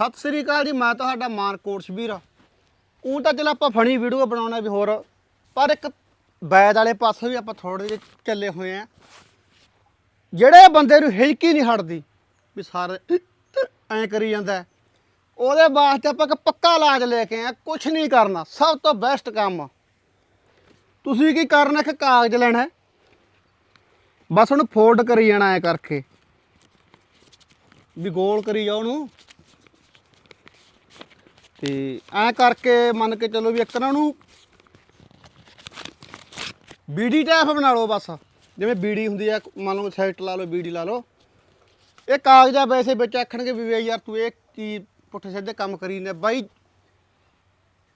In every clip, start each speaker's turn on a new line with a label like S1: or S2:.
S1: ਸਤਿ ਸ੍ਰੀ ਅਕਾਲ ਜੀ, ਮੈਂ ਤੁਹਾਡਾ ਮਾਨਕੋਟ ਸ਼ਬੀਰ ਉਹ ਤਾਂ ਚਲ ਆਪਾਂ ਫਣੀ ਵੀਡੀਓ ਬਣਾਉਣਾ ਵੀ ਹੋਰ, ਪਰ ਇੱਕ ਬੈਦ ਵਾਲੇ ਪਾਸੇ ਵੀ ਆਪਾਂ ਥੋੜੇ ਜਿਹੇ ਚੱਲੇ ਹੋਏ ਆ ਜਿਹੜੇ ਬੰਦੇ ਨੂੰ ਹਿਜਕੀ ਨਹੀਂ ਹਟਦੀ, ਵੀ ਸਾਰੇ ਐਂ ਕਰੀ ਜਾਂਦਾ ਉਹਦੇ ਵਾਸਤੇ ਆਪਾਂ ਇੱਕ ਪੱਕਾ ਇਲਾਜ ਲੈ ਕੇ ਆਏ ਕੁਝ ਨਹੀਂ ਕਰਨਾ, ਸਭ ਤੋਂ ਬੈਸਟ ਕੰਮ। ਤੁਸੀਂ ਕੀ ਕਰਨਾ, ਇੱਕ ਕਾਗਜ਼ ਲੈਣਾ ਬਸ ਉਹਨੂੰ ਫੋਲਡ ਕਰੀ ਜਾਣਾ ਐ ਕਰਕੇ। ਵੀ ਗੋਲ ਕਰੀ ਜਾ ਉਹਨੂੰ। ਤੇ ਐ ਕਰਕੇ ਮੰਨ ਕੇ ਚੱਲੋ ਵੀ ਇੱਕ ਨਾ ਉਹਨੂੰ ਬੀਡੀ ਟੈਪ ਬਣਾ ਲਓ ਬਸ। ਜਿਵੇਂ ਬੀਡੀ ਹੁੰਦੀ ਆ, ਮੰਨ ਲਓ ਸਾਈਟ ਲਾ ਲਓ, ਬੀਡੀ ਲਾ ਲਓ। ਇਹ ਕਾਗਜ਼ਾਂ ਵੈਸੇ ਵਿੱਚ ਆਖਣਗੇ ਵੀ ਵੇ ਯਾਰ ਤੂੰ ਇਹ ਕੀ ਪੁੱਠੇ ਸਿੱਧੇ ਕੰਮ ਕਰੀ ਨੇ ਬਾਈ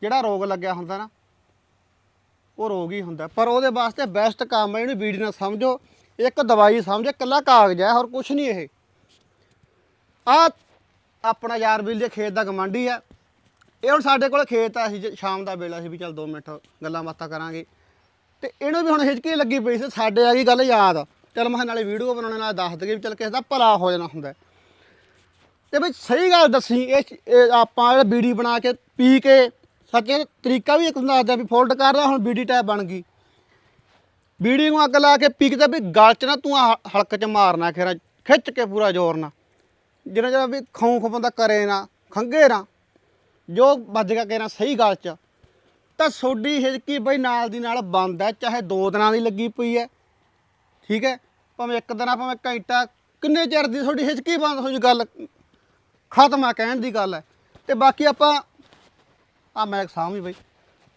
S1: ਜਿਹੜਾ ਰੋਗ ਲੱਗਿਆ ਹੁੰਦਾ ਨਾ, ਉਹ ਰੋਗ ਹੀ ਹੁੰਦਾ। ਪਰ ਉਹਦੇ ਵਾਸਤੇ ਬੈਸਟ ਕੰਮ ਹੈ ਇਹਨੂੰ ਬੀਡੀ ਨਾਲ ਸਮਝੋ। ਇੱਕ ਦਵਾਈ ਸਮਝ, ਇਕੱਲਾ ਕਾਗਜ਼ ਹੈ ਹੋਰ ਕੁਝ ਨਹੀਂ ਇਹ। ਆ ਆਪਣਾ ਯਾਰ ਬਿਲ ਦੇ ਖੇਤ ਦਾ ਗਮੰਡੀ ਹੈ ਇਹ ਹੁਣ ਸਾਡੇ ਕੋਲ ਖੇਤ ਆ ਸੀ ਜੇ ਸ਼ਾਮ ਦਾ ਵੇਲਾ ਸੀ ਵੀ ਚੱਲ 2 ਮਿੰਟ ਗੱਲਾਂ ਬਾਤਾਂ ਕਰਾਂਗੇ। ਤੇ ਇਹਨੂੰ ਵੀ ਹੁਣ ਹਿਚਕੀ ਲੱਗੀ ਪਈ ਸੀ, ਸਾਡੇ ਆ ਗਈ ਗੱਲ ਯਾਦ। ਚੱਲ ਮੈਂ ਨਾਲੇ ਵੀਡੀਓ ਬਣਾਉਣੇ, ਨਾਲ ਦੱਸ ਦਈਏ ਵੀ ਚੱਲ ਕਿਸੇ ਦਾ ਭਲਾ ਹੋ ਜਾਣਾ ਹੁੰਦਾ। ਹੈ। ਤੇ ਬਈ ਸਹੀ ਗੱਲ ਦੱਸੀ, ਇਹ ਆਪਾਂ ਜਿਹੜਾ ਬੀੜੀ ਬਣਾ ਕੇ ਪੀ ਕੇ ਸੱਚੇ ਤਰੀਕਾ ਵੀ ਇੱਕ ਹੁੰਦਾ ਦੱਸਦਾ ਵੀ ਫੋਲਡ ਕਰ ਰਿਹਾ ਹੁਣ ਬੀੜੀ ਟੈਪ ਬਣ ਗਈ। ਬੀੜੀ ਨੂੰ ਅੱਗ ਲਾ ਕੇ ਪੀ ਕੇ ਤੇ ਵੀ ਗਲ 'ਚ ਨਾ ਤੂੰ ਹਲਕ 'ਚ ਮਾਰਨਾ ਖੇਰਾ, ਖਿੱਚ ਕੇ ਪੂਰਾ ਜ਼ੋਰ ਨਾਲ। ਜਿੰਨਾ ਜਿਹੜਾ ਵੀ ਖੌਂ ਖੌਂ ਬੰਦਾ ਕਰੇ ਨਾ ਖੰਗੇ ਨਾ ਜੋ ਵੱਜ ਗਿਆ ਕਹਿਣਾ ਸਹੀ ਗੱਲ 'ਚ ਤਾਂ ਸੋਡੀ ਹਿਜਕੀ ਬਈ ਨਾਲ ਦੀ ਨਾਲ ਬੰਦ ਹੈ ਚਾਹੇ ਦੋ ਦਿਨਾਂ ਦੀ ਲੱਗੀ ਪਈ ਹੈ। ਠੀਕ ਹੈ? ਭਾਵੇਂ ਇੱਕ ਦਿਨ ਆ ਭਾਵੇਂ ਘੰਟਾ ਕਿੰਨੇ ਚਿਰ ਦੀ ਤੁਹਾਡੀ ਹਿਜਕੀ ਬੰਦ ਹੋ ਜੂ ਗੱਲ? ਖਤਮ ਆ ਕਹਿਣ ਦੀ ਗੱਲ ਹੈ। ਤੇ ਬਾਕੀ ਆਪਾਂ ਆ ਮੈਂ ਸਾਹਮਣੇ ਬਈ।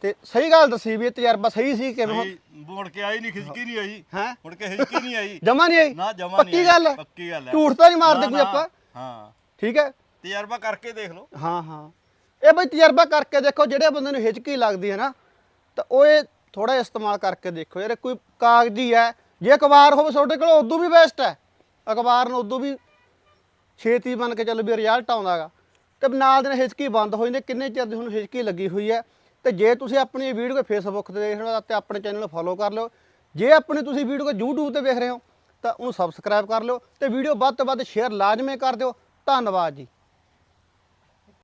S1: ਤੇ ਸਹੀ ਗੱਲ ਦੱਸੀ ਵੀ ਇਹ ਤਜਰਬਾ ਸਹੀ ਸੀ ਕਿਵੇਂ
S2: ਸਹੀ, ਮੁੜ ਕੇ ਆਈ ਨਹੀਂ ਖਿਜਕੀ ਨਹੀਂ ਆਈ
S1: ਹੈ?
S2: ਮੁੜ ਕੇ ਹਿਜਕੀ ਨਹੀਂ ਆਈ।
S1: ਜਮਾ ਨਹੀਂ ਆਈ?
S2: ਨਾ ਜਮਾ ਨਹੀਂ
S1: ਪੱਕੀ ਗੱਲ ਹੈ?
S2: ਪੱਕੀ ਗੱਲ ਹੈ।
S1: ਝੂਠ ਤਾਂ ਨਹੀਂ ਮਾਰਦੇ ਕੋਈ ਆਪਾਂ।
S2: ਹਾਂ।
S1: ਠੀਕ ਹੈ?
S2: ਤਜਰਬਾ ਕਰਕੇ ਦੇਖ ਲਓ।
S1: ਹਾਂ ਹਾਂ। ਇਹ ਬਈ ਤਜਰਬਾ ਕਰਕੇ ਦੇਖੋ, ਜਿਹੜੇ ਬੰਦੇ ਨੂੰ ਹਿਚਕੀ ਲੱਗਦੀ ਹੈ ਨਾ, ਤਾਂ ਉਹ ਇਹ ਥੋੜਾ ਇਸਤੇਮਾਲ ਕਰਕੇ ਦੇਖੋ। ਯਾਰ ਕੋਈ ਕਾਗਜ਼ੀ ਹੈ। ਜੇ ਅਖਬਾਰ ਹੋਵੇ, ਤੁਹਾਡੇ ਕੋਲ ਉਦੋਂ ਵੀ ਬੈਸਟ ਹੈ। ਅਖਬਾਰ ਨੂੰ ਉਦੋਂ ਵੀ ਛੇਤੀ ਬਣ ਕੇ ਚੱਲ ਵੀ ਰਿਜ਼ਲਟ ਆਉਂਦਾਗਾ ਤੇ ਨਾਲ ਦੇ ਹਿਚਕੀ ਬੰਦ ਹੋ ਜਾਂਦੀ ਕਿੰਨੇ ਚਿਰ ਦੀ ਹੁਣ ਹਿਚਕੀ ਲੱਗੀ ਹੋਈ ਹੈ। ਤੇ ਜੇ ਤੁਸੀਂ ਆਪਣੀ ਵੀਡੀਓ ਫੇਸਬੁੱਕ ਤੇ ਦੇਖ ਰਹੇ ਹੋ, ਤੇ ਆਪਣੇ ਚੈਨਲ ਨੂੰ ਫੋਲੋ ਕਰ ਲਿਓ। ਜੇ ਆਪਣੀ ਤੁਸੀਂ ਵੀਡੀਓ YouTube ਤੇ ਵੇਖ ਰਹੇ ਹੋ, ਤਾਂ ਉਹਨੂੰ ਸਬਸਕ੍ਰਾਈਬ ਕਰ ਲਿਓ। ਤੇ ਵੀਡੀਓ ਵੱਧ ਤੋਂ ਵੱਧ ਸ਼ੇਅਰ ਲਾਜ਼ਮੀ ਕਰ ਦਿਓ। ਧੰਨਵਾਦ ਜੀ।